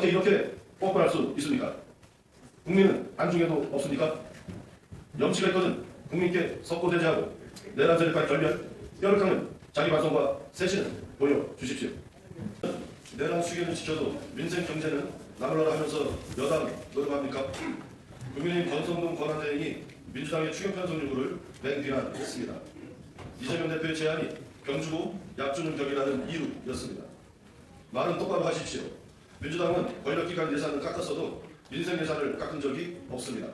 어떻게 이렇게 뻔뻔할 수 있습니까? 국민은 안중에도 없습니까? 염치가 있거든 국민께 석고대죄하고 내란 세력과의 결별, 뼈를 깎는 자기 반성과 세신을 보여주십시오. 내란 수계는 지켜도 민생 경제는 나물러라 하면서 여당 노력합니까? 국민의힘 권성동 권한대행이 민주당의 추경 편성 요구를 맹비난했습니다. 이재명 대표의 제안이 병주고 약주는 격이라는 이유였습니다. 말은 똑바로 하십시오. 민주당은 권력기관 예산을 깎았어도 민생 예산을 깎은 적이 없습니다.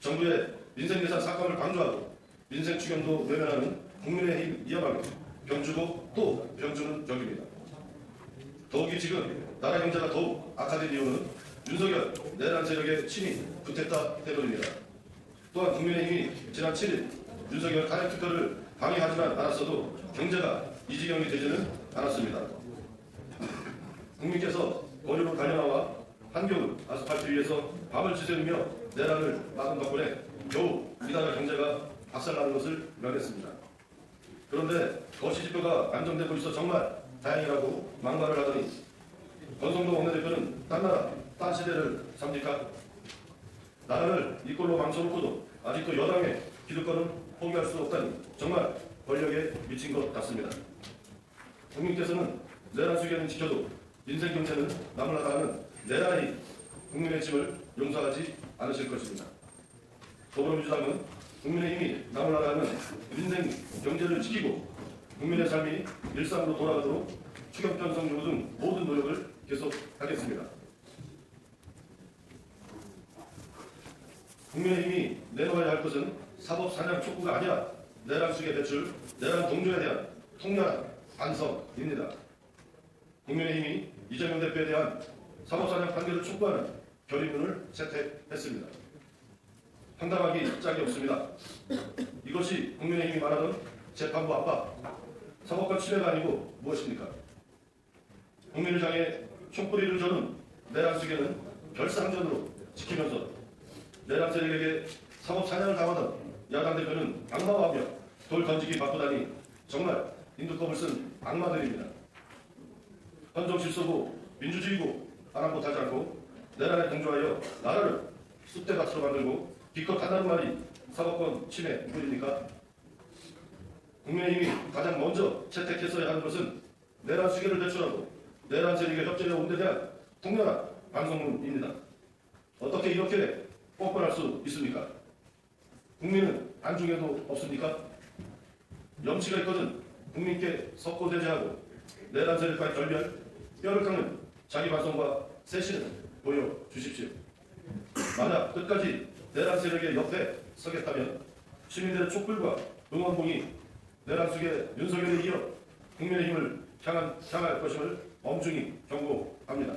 정부의 민생 예산 삭감을 강조하고 민생 추경도 외면하는 국민의힘이야말로 병주고 또 병주는 격입니다. 더욱이 지금 나라 경제가 더욱 악화된 이유는 윤석열 내란 세력의 침이 붙었다 때문입니다. 또한 국민의힘이 지난 7일 윤석열 탄핵 투표를 방해하지만 않았어도 경제가 이 지경이 되지는 않았습니다. 국민께서 거리로 달려나와 한겨울 아스팔트 위에서 밤을 지새우며 내란을 막은 덕분에 겨우 우리나라 경제가 박살나는 것을 면했습니다. 그런데 거시 지표가 안정되고 있어 정말 다행이라고 막말을 하더니 권성동 원내대표는 딴 나라, 딴 시대를 삽니까? 나라를 이 꼴로 망쳐놓고도 아직도 여당의 기득권은 포기할 수 없다니 정말 권력에 미친 것 같습니다. 국민께서는 내란 수계는 지켜도 인생 경제는 나무라다는 내란이 국민의 짐을 용서하지 않으실 것입니다. 더불어민주당은 국민의 힘이 나무라다는 민생 경제를 지키고 국민의 삶이 일상으로 돌아가도록 추경 편성 요구 등 모든 노력을 계속하겠습니다. 국민의힘이 내놓아야 할 것은 사법 사냥 촉구가 아니라 내란 수계 대출, 내란 동조에 대한 통렬한 반성입니다. 국민의힘이 이재명 대표에 대한 사법 사냥 판결을 촉구하는 결의문을 채택했습니다. 황당하기 짝이 없습니다. 이것이 국민의힘이 말하던 재판부 압박, 사법권 침해가 아니고 무엇입니까? 국민을 향해 총뿌리를 저는 내란 수계는 결사항전으로 지키면서 내란 세력에게 사법 사냥을 당하던 야당 대표는 악마화하며 돌 던지기 바쁘다니 정말 인두껍을 쓴 악마들입니다. 헌정 질서고 민주주의고 아랑곳하지 않고 내란에 동조하여 나라를 쑥대밭으로 만들고 기껏 한다는 말이 사법권 침해 뿐입니까? 국민의힘이 가장 먼저 채택했어야 하는 것은 내란 수계를 대출하고 내란 세력의 협조에 온데 대한 통렬한 반성문입니다. 어떻게 이렇게 뻔뻔할 수 있습니까? 국민은 안중에도 없습니까? 염치가 있거든 국민께 석고대죄하고 내란 세력과의 결별, 깎는 자기 반성과 세신을 보여주십시오. 만약 끝까지 내란 세력의 옆에 서겠다면 시민들의 촛불과 응원봉이 내란 속에 윤석열에 이어 국민의 힘을 향한, 향할 것임을 엄중히 경고합니다.